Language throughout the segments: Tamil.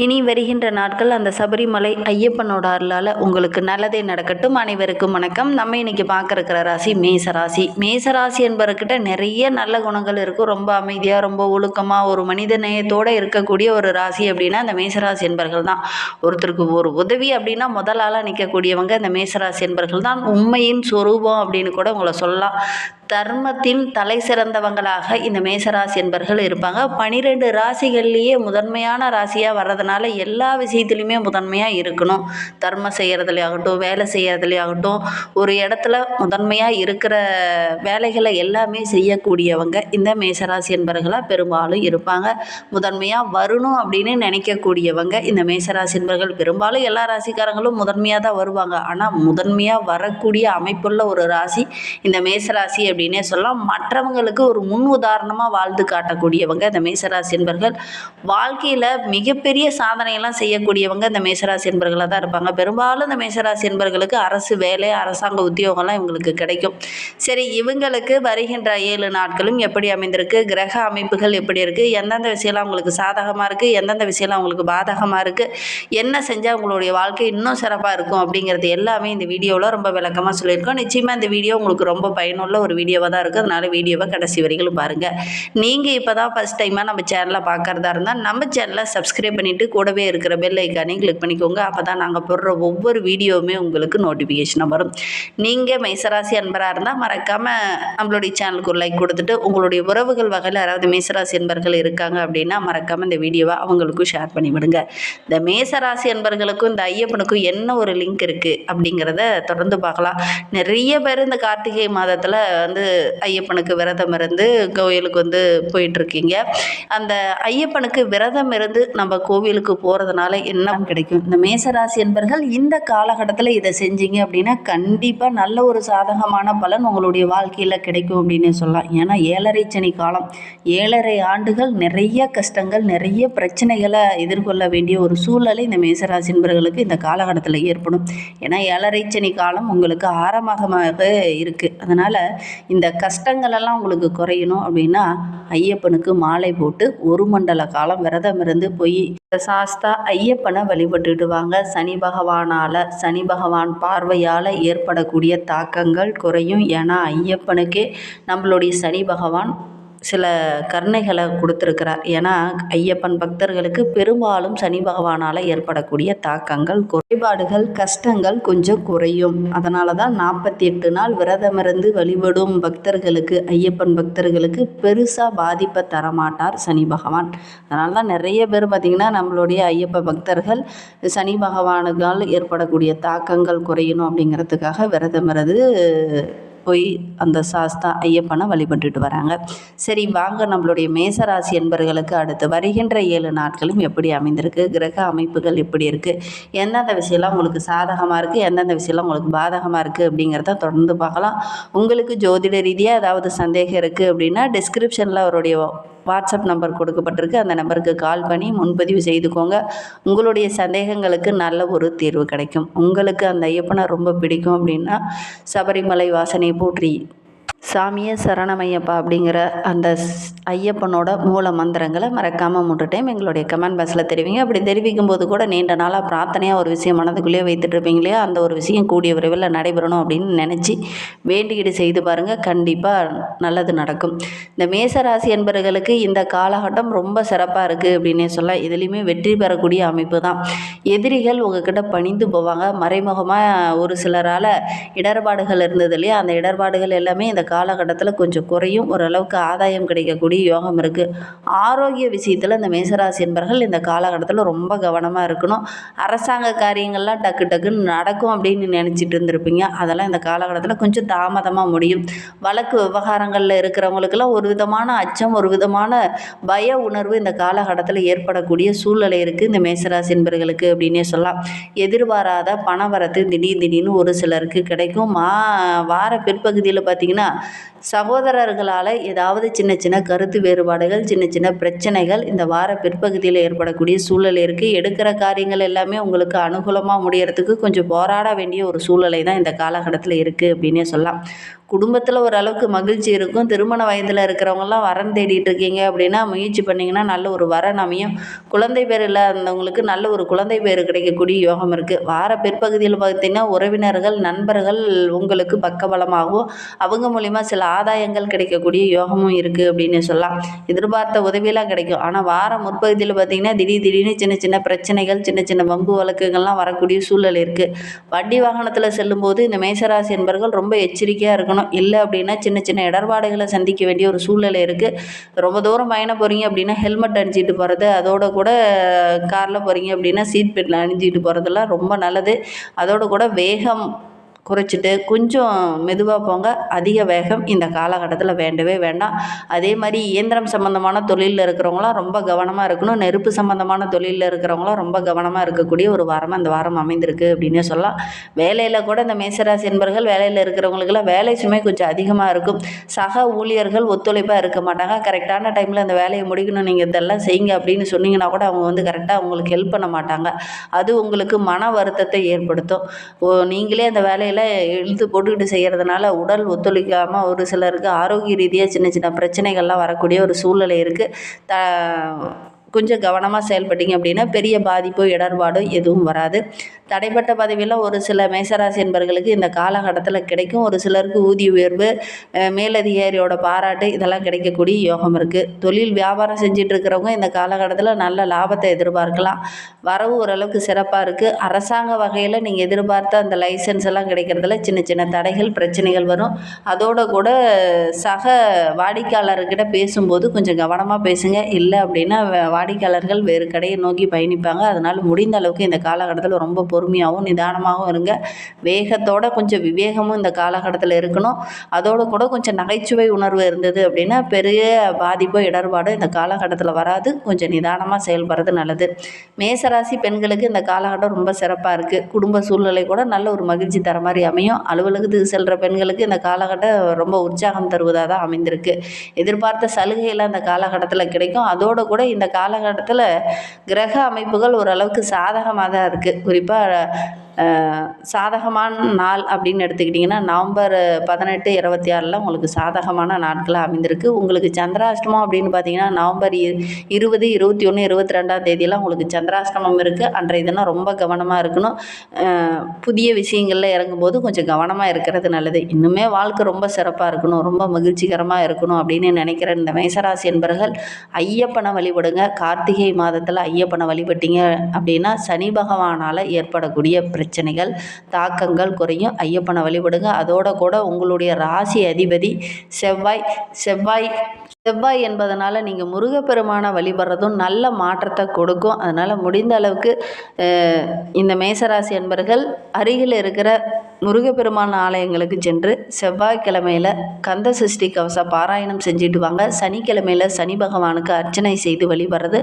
இனி வருகின்ற நாட்கள் அந்த சபரிமலை ஐயப்பனோட அருளால் உங்களுக்கு நல்லதே நடக்கட்டும். அனைவருக்கும் வணக்கம். நம்ம இன்னைக்கு பார்க்க இருக்கிற ராசி மேசராசி. மேசராசி என்பவர்கிட்ட நிறைய நல்ல குணங்கள் இருக்கும். ரொம்ப அமைதியாக ரொம்ப ஒழுக்கமாக ஒரு மனித நேயத்தோடு இருக்கக்கூடிய ஒரு ராசி அப்படின்னா அந்த மேசராசி என்பர்கள் தான். ஒருத்தருக்கு ஒரு உதவி அப்படின்னா முதலாளாக நிற்கக்கூடியவங்க இந்த மேசராசி என்பர்கள் தான். உண்மையின் சொரூபம் அப்படின்னு கூட உங்களை சொல்லலாம். தர்மத்தின் தலை சிறந்தவங்களாக இந்த மேசராசி என்பர்கள் இருப்பாங்க. பனிரெண்டு ராசிகள்லேயே முதன்மையான ராசியாக வர்றதுனால எல்லா விஷயத்துலையுமே முதன்மையாக இருக்கணும். தர்மம் செய்கிறதுலையாகட்டும் வேலை செய்கிறதுலையாகட்டும் ஒரு இடத்துல முதன்மையாக இருக்கிற வேலைகளை எல்லாமே செய்யக்கூடியவங்க இந்த மேசராசி என்பர்களாக பெரும்பாலும் இருப்பாங்க. முதன்மையாக வரணும் அப்படின்னு நினைக்கக்கூடியவங்க இந்த மேசராசி என்பர்கள். பெரும்பாலும் எல்லா ராசிக்காரங்களும் முதன்மையாக தான் வருவாங்க. ஆனால் முதன்மையாக வரக்கூடிய அமைப்புள்ள ஒரு ராசி இந்த மேசராசி அப்படி அப்படின்னே சொல்லலாம். மற்றவங்களுக்கு ஒரு முன் உதாரணமாக வாழ்ந்து காட்டக்கூடியவங்க இந்த மேசராசி என்பர்கள். வாழ்க்கையில் மிகப்பெரிய சாதனையெல்லாம் செய்யக்கூடியவங்க இந்த மேசராசி என்பர்களாக தான் இருப்பாங்க. பெரும்பாலும் இந்த மேசராசி என்பர்களுக்கு அரசு வேலை அரசாங்க உத்தியோகம்லாம் இவங்களுக்கு கிடைக்கும். சரி இவங்களுக்கு வருகின்ற ஏழு நாட்களும் எப்படி அமைந்திருக்கு? கிரக அமைப்புகள் எப்படி இருக்குது எந்தெந்த விஷயம்லாம் உங்களுக்கு சாதகமாக இருக்குது எந்தெந்த விஷயம்லாம் உங்களுக்கு பாதகமாக இருக்குது என்ன செஞ்சால் உங்களுடைய வாழ்க்கை இன்னும் சிறப்பாக இருக்கும் அப்படிங்கிறது எல்லாமே இந்த வீடியோவில் ரொம்ப விளக்கமாக சொல்லியிருக்கோம். நிச்சயமாக இந்த வீடியோ உங்களுக்கு ரொம்ப பயனுள்ள ஒரு வீடியோ வீடியோவாக தான் இருக்குது அதனால் வீடியோவை கடைசி வரைகளும் பாருங்கள் நீங்கள் இப்போ தான் ஃபஸ்ட் டைமாக நம்ம சேனலை பார்க்குறதா இருந்தால் நம்ம சேனலை சப்ஸ்கிரைப் பண்ணிவிட்டு கூடவே இருக்கிற பெல் ஐக்கானையும் கிளிக் பண்ணிக்கோங்க. அப்போ தான் நாங்கள் போடுற ஒவ்வொரு வீடியோவுமே உங்களுக்கு நோட்டிஃபிகேஷனாக வரும். நீங்கள் மேசராசி அன்பராக இருந்தால் மறக்காமல் நம்மளுடைய சேனலுக்கு ஒரு லைக் கொடுத்துட்டு உங்களுடைய உறவுகள் வகையில் யாராவது மேசராசி அன்பர்கள் இருக்காங்க அப்படின்னா மறக்காமல் இந்த வீடியோவை அவங்களுக்கும் ஷேர் பண்ணிவிடுங்க இந்த மேசராசி அன்பர்களுக்கும் இந்த ஐயப்பனுக்கும் என்ன ஒரு லிங்க் இருக்குது அப்படிங்கிறத தொடர்ந்து பார்க்கலாம். நிறைய பேர் இந்த கார்த்திகை மாதத்தில் வந்து ஐயப்பனுக்கு விரதம் இருந்து கோயிலுக்கு வந்து போயிட்டுருக்கீங்க. அந்த ஐயப்பனுக்கு விரதம் இருந்து நம்ம கோவிலுக்கு போகிறதுனால என்ன கிடைக்கும்? இந்த மேசராசி என்பர்கள் இந்த காலகட்டத்தில் இதை செஞ்சீங்க அப்படின்னா கண்டிப்பாக நல்ல ஒரு சாதகமான பலன் உங்களுடைய வாழ்க்கையில் கிடைக்கும் அப்படின்னு சொல்லலாம். ஏன்னா ஏழரை சனி காலம் ஏழரை ஆண்டுகள் நிறைய கஷ்டங்கள் நிறைய பிரச்சனைகளை எதிர்கொள்ள வேண்டிய ஒரு சூழ்நிலை இந்த மேசராசி என்பர்களுக்கு இந்த காலகட்டத்தில் ஏற்படும். ஏன்னா ஏழரை சனி காலம் உங்களுக்கு ஆரம்பமாக இருக்குது அதனால் இந்த கஷ்டங்களெல்லாம் உங்களுக்கு குறையணும் அப்படின்னா ஐயப்பனுக்கு மாலை போட்டு ஒரு மண்டல காலம் விரதம் இருந்து போய் சாஸ்தா ஐயப்பனை வழிபட்டுட்டு வாங்க சனி பகவானால் சனி பகவான் பார்வையால் ஏற்படக்கூடிய தாக்கங்கள் குறையும். ஏன்னா ஐயப்பனுக்கே நம்மளுடைய சனி பகவான் சில கருணைகளை கொடுத்துருக்கிறார். ஏன்னா ஐயப்பன் பக்தர்களுக்கு பெரும்பாலும் சனி பகவானால் ஏற்படக்கூடிய தாக்கங்கள் குறைபாடுகள் கஷ்டங்கள் கொஞ்சம் குறையும். அதனால தான் நாற்பத்தி எட்டு நாள் விரதமிருந்து வழிபடும் பக்தர்களுக்கு ஐயப்பன் பக்தர்களுக்கு பெருசாக பாதிப்பை தரமாட்டார் சனி பகவான். அதனால தான் நிறைய பேர் பார்த்திங்கன்னா நம்மளுடைய ஐயப்ப பக்தர்கள் சனி பகவானுக்கால் ஏற்படக்கூடிய தாக்கங்கள் குறையணும் அப்படிங்கிறதுக்காக விரதமிருந்து போய் அந்த சாஸ்தா ஐயப்பனை வழிபட்டுட்டு வராங்க. சரி வாங்க நம்மளுடைய மேசராசி என்பர்களுக்கு அடுத்து வருகின்ற ஏழு நாட்களும் எப்படி அமைந்திருக்கு? கிரக அமைப்புகள் எப்படி இருக்குது எந்தெந்த விஷயம்லாம் உங்களுக்கு சாதகமாக இருக்குது எந்தெந்த விஷயம்லாம் உங்களுக்கு பாதகமாக இருக்குது அப்படிங்கிறத தொடர்ந்து பார்க்கலாம். உங்களுக்கு ஜோதிட ரீதியாக ஏதாவது சந்தேகம் இருக்குது அப்படின்னா டிஸ்கிரிப்ஷனில் அவருடைய வாட்ஸ்அப் நம்பர் கொடுக்கப்பட்டிருக்கு. அந்த நம்பருக்கு கால் பண்ணி முன்பதிவு செய்துக்கோங்க. உங்களுடைய சந்தேகங்களுக்கு நல்ல ஒரு தீர்வு கிடைக்கும். உங்களுக்கு அந்த ஐயப்பனை ரொம்ப பிடிக்கும் அப்படின்னா சபரிமலை வாசனை போற்றி சாமியே சரணமையப்பா அப்படிங்கிற அந்த ஐயப்பனோட மூல மந்திரங்களை மறக்காமல் மூன்று டைம் எங்களுடைய கமெண்ட் பாக்ஸில் தெரிவிங்க. அப்படி தெரிவிக்கும் போது கூட நீண்ட நாளாக பிரார்த்தனையாக ஒரு விஷயம் மனதுக்குள்ளேயே வைத்துட்டு இல்லையா? அந்த ஒரு விஷயம் கூடிய விரைவில் நடைபெறணும் அப்படின்னு நினச்சி வேண்டிக்கிட்டு செய்து பாருங்கள் கண்டிப்பாக நல்லது நடக்கும். இந்த மேசராசி என்பவர்களுக்கு இந்த காலகட்டம் ரொம்ப சிறப்பாக இருக்குது அப்படின்னே சொல்ல இதுலேயுமே வெற்றி பெறக்கூடிய அமைப்பு தான். எதிரிகள் உங்ககிட்ட பணிந்து போவாங்க. மறைமுகமாக ஒரு சிலரால் இடர்பாடுகள் இருந்தது இல்லையா? அந்த இடர்பாடுகள் எல்லாமே இந்த காலகட்டத்தில் கொஞ்சம் குறையும். ஓரளவுக்கு ஆதாயம் கிடைக்கக்கூடிய யோகம் இருக்குது ஆரோக்கிய விஷயத்தில் இந்த மேசராசி என்பர்கள் இந்த காலகட்டத்தில் ரொம்ப கவனமாக இருக்கணும். அரசாங்க காரியங்கள்லாம் டக்கு டக்குன்னு நடக்கும் அப்படின்னு நினச்சிட்டு இருந்திருப்பீங்க. அதெல்லாம் இந்த காலகட்டத்தில் கொஞ்சம் தாமதமாக முடியும். வழக்கு விவகாரங்களில் இருக்கிறவங்களுக்கெல்லாம் ஒரு விதமான அச்சம் ஒரு விதமான பய உணர்வு இந்த காலகட்டத்தில் ஏற்படக்கூடிய சூழ்நிலை இருக்குது இந்த மேசராசி என்பர்களுக்கு அப்படின்னே சொல்லலாம். எதிர்பாராத பணவரத்து திடீர் திடீர்னு ஒரு சிலருக்கு கிடைக்கும். மா வார பிற்பகுதியில் பார்த்திங்கன்னா சகோதரர்களால் ஏதாவது சின்ன சின்ன கருத்து வேறுபாடுகள் சின்ன சின்ன பிரச்சனைகள் இந்த வார பிற்பகுதியில் ஏற்படக்கூடிய சூழ்நிலை இருக்குது எடுக்கிற காரியங்கள் எல்லாமே உங்களுக்கு அனுகூலமாக முடியறதுக்கு கொஞ்சம் போராட வேண்டிய ஒரு சூழலை தான் இந்த காலகட்டத்தில் இருக்குது அப்படின்னே சொல்லலாம். குடும்பத்தில் ஓரளவுக்கு மகிழ்ச்சி இருக்கும். திருமண வயதில் இருக்கிறவங்கலாம் வரன் தேடிட்டு இருக்கீங்க அப்படின்னா முயற்சி பண்ணிங்கன்னா நல்ல ஒரு வரன் அமையும். குழந்தை பேர் இல்லாதவங்களுக்கு நல்ல ஒரு குழந்தை பேர் கிடைக்கக்கூடிய யோகம் இருக்குது வார பிற்பகுதியில் பார்த்திங்கன்னா உறவினர்கள் நண்பர்கள் உங்களுக்கு பக்கபலமாகவும் அவங்க மூலிமா சில ஆதாயங்கள் கிடைக்கக்கூடிய யோகமும் இருக்குது அப்படின்னு சொல்லலாம். எதிர்பார்த்த உதவியெல்லாம் கிடைக்கும். ஆனால் வார முற்பகுதியில் பார்த்திங்கன்னா திடீர் திடீர்னு சின்ன சின்ன பிரச்சனைகள் சின்ன சின்ன வம்பு வழக்குகள்லாம் வரக்கூடிய சூழல் இருக்குது வண்டி வாகனத்தில் செல்லும்போது இந்த மேசராசி என்பர்கள் ரொம்ப எச்சரிக்கையாக இருக்கணும். இல்லை அப்படின்னா சின்ன சின்ன இடர்பாடுகளை சந்திக்க வேண்டிய ஒரு சூழ்நிலை இருக்குது ரொம்ப தூரம் பயணம் போகிறீங்க அப்படின்னா ஹெல்மெட் அணிஞ்சிட்டு போகிறது அதோட கூட காரில் போகிறீங்க அப்படின்னா சீட் பெல்ட் அணிஞ்சிட்டு போகிறதெல்லாம் ரொம்ப நல்லது. அதோட கூட வேகம் குறைச்சிட்டு கொஞ்சம் மெதுவாக போங்க. அதிக வேகம் இந்த காலகட்டத்தில் வேண்டவே வேண்டாம். அதே மாதிரி இயந்திரம் சம்மந்தமான தொழிலில் இருக்கிறவங்களாம் ரொம்ப கவனமாக இருக்கணும். நெருப்பு சம்மந்தமான தொழிலில் இருக்கிறவங்களாம் ரொம்ப கவனமாக இருக்கக்கூடிய ஒரு வாரமாக இந்த வாரம் அமைந்திருக்கு அப்படின்னே சொல்லலாம். வேலையில் கூட இந்த மேசராசி என்பர்கள் வேலையில் இருக்கிறவங்களுக்கெல்லாம் வேலை சுமை கொஞ்சம் அதிகமாக இருக்கும். சக ஊழியர்கள் ஒத்துழைப்பாக இருக்க மாட்டாங்க. கரெக்டான டைமில் அந்த வேலையை முடிக்கணும் நீங்கள் இதெல்லாம் செய்யுங்க அப்படின்னு சொன்னீங்கன்னா கூட அவங்க வந்து கரெக்டாக அவங்களுக்கு ஹெல்ப் பண்ண மாட்டாங்க. அது உங்களுக்கு மன வருத்தத்தை ஏற்படுத்தும். ஓ நீங்களே அந்த வேலையை வேலையில் இழுத்து போட்டுக்கிட்டு செய்கிறதுனால உடல் ஒத்துழைக்காமல் ஒரு சிலருக்கு ஆரோக்கிய ரீதியாக சின்ன சின்ன பிரச்சனைகள்லாம் வரக்கூடிய ஒரு சூழ்நிலை இருக்குது த கொஞ்சம் கவனமாக செயல்பட்டீங்க அப்படின்னா பெரிய பாதிப்போ இடர்பாடோ எதுவும் வராது. தடைப்பட்ட பதவியெல்லாம் ஒரு சில மேசராசி என்பர்களுக்கு இந்த காலகட்டத்தில் கிடைக்கும். ஒரு சிலருக்கு ஊதிய உயர்வு மேலதிகாரியோட பாராட்டு இதெல்லாம் கிடைக்கக்கூடிய யோகம் இருக்குது தொழில் வியாபாரம் செஞ்சிட்டு இருக்கிறவங்க இந்த காலகட்டத்தில் நல்ல லாபத்தை எதிர்பார்க்கலாம். வரவு ஓரளவுக்கு சிறப்பாக இருக்குது அரசாங்க வகையில் நீங்கள் எதிர்பார்த்த அந்த லைசன்ஸ் எல்லாம் கிடைக்கிறதுல சின்ன சின்ன தடைகள் பிரச்சனைகள் வரும். அதோட கூட சக வாடிக்கையாளர்கிட்ட பேசும்போது கொஞ்சம் கவனமாக பேசுங்க. இல்லை அப்படின்னா வாடிக்கையாளர்கள் வேறு கடையை நோக்கி பயணிப்பாங்க. அதனால் முடிந்த அளவுக்கு இந்த காலகட்டத்தில் ரொம்ப பொறுமையாகவும் நிதானமாகவும் இருங்க. வேகத்தோட கொஞ்சம் விவேகமும் இந்த காலகட்டத்தில் இருக்கணும். அதோடு கூட கொஞ்சம் நகைச்சுவை உணர்வு இருந்தது அப்படின்னா பெரிய பாதிப்போ இடர்பாடோ இந்த காலகட்டத்தில் வராது. கொஞ்சம் நிதானமாக செயல்படுறது நல்லது. மேசராசி பெண்களுக்கு இந்த காலகட்டம் ரொம்ப சிறப்பாக இருக்குது குடும்ப சூழ்நிலை கூட நல்ல ஒரு மகிழ்ச்சி தர மாதிரி அமையும். அலுவலகத்துக்கு செல்கிற பெண்களுக்கு இந்த காலகட்டம் ரொம்ப உற்சாகம் தருவதாக தான் அமைந்திருக்கு. எதிர்பார்த்த சலுகையெல்லாம் இந்த காலகட்டத்தில் கிடைக்கும். அதோடு கூட இந்த கால காலகட்டத்தில் கிரக அமைப்புகள் ஓரளவுக்கு சாதகமாக தான் இருக்குது குறிப்பாக சாதகமான நாள் அப்படின்னு எடுத்துக்கிட்டிங்கன்னா நவம்பர் பதினெட்டு இருபத்தி ஆறில் உங்களுக்கு சாதகமான நாட்களாக அமைந்திருக்கு. உங்களுக்கு சந்திராஷ்டமம் அப்படின்னு பார்த்தீங்கன்னா நவம்பர் இருபது இருபத்தி ஒன்று இருபத்தி ரெண்டாம் தேதியெல்லாம் உங்களுக்கு சந்திராஷ்டமம் இருக்குது அன்றைய தினம் ரொம்ப கவனமாக இருக்கணும். புதிய விஷயங்களில் இறங்கும்போது கொஞ்சம் கவனமாக இருக்கிறது நல்லது. இன்னுமே வாழ்க்கை ரொம்ப சிறப்பாக இருக்கணும் ரொம்ப மகிழ்ச்சிகரமாக இருக்கணும் அப்படின்னு நினைக்கிற இந்த மேசராசி என்பர்கள் ஐயப்பனை வழிபடுங்க. கார்த்திகை மாதத்தில் ஐயப்பனை வழிபட்டீங்க அப்படின்னா சனி பகவானால் ஏற்படக்கூடிய பிரச்சனைகள் தாக்கங்கள் குறையும். ஐயப்பனை வழிபடுங்க. அதோட கூட உங்களுடைய ராசி அதிபதி செவ்வாய் செவ்வாய் செவ்வாய் என்பதனால் நீங்கள் முருகப்பெருமானை வழிபடுறதும் நல்ல மாற்றத்தை கொடுக்கும். அதனால் முடிந்த அளவுக்கு இந்த மேசராசி என்பர்கள் அருகில் இருக்கிற முருகப்பெருமான் ஆலயங்களுக்கு சென்று செவ்வாய்க்கிழமையில் கந்த சஷ்டி கவச பாராயணம் செஞ்சுட்டு வாங்க. சனிக்கிழமையில் சனி பகவானுக்கு அர்ச்சனை செய்து வழிபடுறது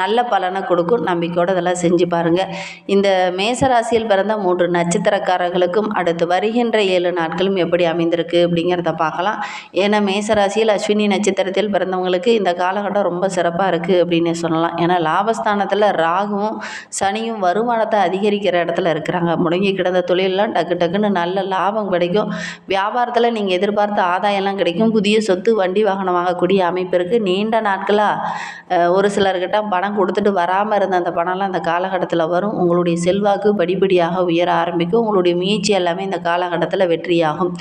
நல்ல பலனை கொடுக்கும். நம்பிக்கையோடு இதெல்லாம் செஞ்சு பாருங்கள் இந்த மேசராசியில் பிறந்த மூன்று நட்சத்திரக்காரர்களுக்கும் அடுத்து வருகின்ற ஏழு நாட்களும் எப்படி அமைந்திருக்கு அப்படிங்கிறத பார்க்கலாம். ஏன்னா மேசராசியில் அஸ்வினி நட்சத்திரத்தில் பிறந்தவங்களுக்கு இந்த காலகட்டம் ரொம்ப சிறப்பாக இருக்குது அப்படின்னு சொல்லலாம். ஏன்னா லாபஸ்தானத்தில் ராகுவும் சனியும் வருமானத்தை அதிகரிக்கிற இடத்துல இருக்கிறாங்க. முடங்கி கிடந்த தொழிலெலாம் டக்கு டக்குன்னு டக்குன்னு நல்ல லாபம் கிடைக்கும். வியாபாரத்தில் நீங்கள் எதிர்பார்த்த ஆதாயம்லாம் கிடைக்கும். புதிய சொத்து வண்டி வாகனம் வாங்கக்கூடிய அமைப்பு இருக்குது நீண்ட நாட்களாக ஒரு சிலர்கிட்ட பணம் கொடுத்துட்டு வராமல் இருந்த அந்த பணம்லாம் அந்த காலகட்டத்தில் வரும். உங்களுடைய செல்வாக்கு படிப்படியாக உயர ஆரம்பிக்கும். உங்களுடைய முயற்சி எல்லாமே இந்த காலகட்டத்தில் வெற்றியாகும்.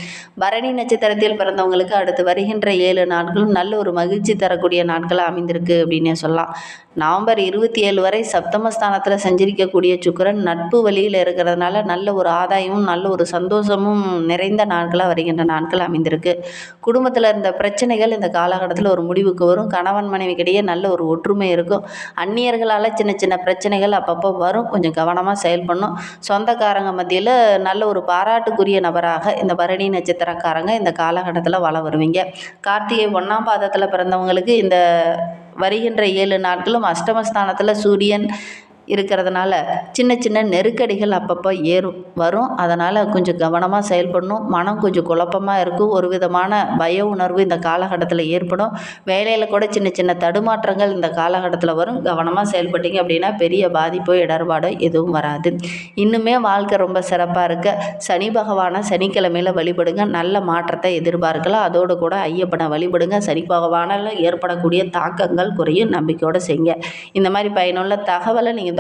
பரணி நட்சத்திரத்தில் பிறந்தவங்களுக்கு அடுத்து வருகின்ற ஏழு நாட்களும் நல்ல ஒரு மகிழ்ச்சி தரக்கூடிய நாட்களாக அமைந்திருக்கு அப்படின்னே சொல்லலாம். நவம்பர் இருபத்தி ஏழு வரை சப்தமஸ்தானத்தில் சஞ்சரிக்கக்கூடிய சுக்கரன் நட்பு வழியில் இருக்கிறதுனால நல்ல ஒரு ஆதாயமும் நல்ல ஒரு ஒரு சந்தோஷமும் நிறைந்த நாட்களாக வருகின்ற நாட்கள் அமைந்திருக்கு. குடும்பத்தில் இருந்த பிரச்சனைகள் இந்த காலகட்டத்தில் ஒரு முடிவுக்கு வரும். கணவன் மனைவிக்கிடையே நல்ல ஒரு ஒற்றுமை இருக்கும். அந்நியர்களால் சின்ன சின்ன பிரச்சனைகள் அப்பப்போ வரும். கொஞ்சம் கவனமாக செயல்படணும். சொந்தக்காரங்க மத்தியில் நல்ல ஒரு பாராட்டுக்குரிய நபராக இந்த பரணி நட்சத்திரக்காரங்க இந்த காலகட்டத்தில் வள வருவீங்க. கார்த்திகை ஒன்றாம் பாதத்தில் பிறந்தவங்களுக்கு இந்த வருகின்ற ஏழு நாட்களும் அஷ்டமஸ்தானத்தில் சூரியன் இருக்கிறதுனால சின்ன சின்ன நெருக்கடிகள் அப்பப்போ ஏறும் வரும். அதனால் கொஞ்சம் கவனமாக செயல்படணும். மனம் கொஞ்சம் குழப்பமாக இருக்கும். ஒரு விதமான பய உணர்வு இந்த காலகட்டத்தில் ஏற்படும். வேலையில் கூட சின்ன சின்ன தடுமாற்றங்கள் இந்த காலகட்டத்தில் வரும். கவனமாக செயல்பட்டீங்க அப்படின்னா பெரிய பாதிப்போ இடர்பாடோ எதுவும் வராது. இன்னுமே வாழ்க்கை ரொம்ப சிறப்பாக இருக்க. சனி பகவானை சனிக்கிழமையில் வழிபடுங்க. நல்ல மாற்றத்தை எதிர்பார்க்கலாம். அதோடு கூட ஐயப்பனை வழிபடுங்க. சனி பகவானால் ஏற்படக்கூடிய தாக்கங்கள் குறையும். நம்பிக்கையோடு செய்யுங்க. இந்த மாதிரி பயனுள்ள தகவலை நீங்கள்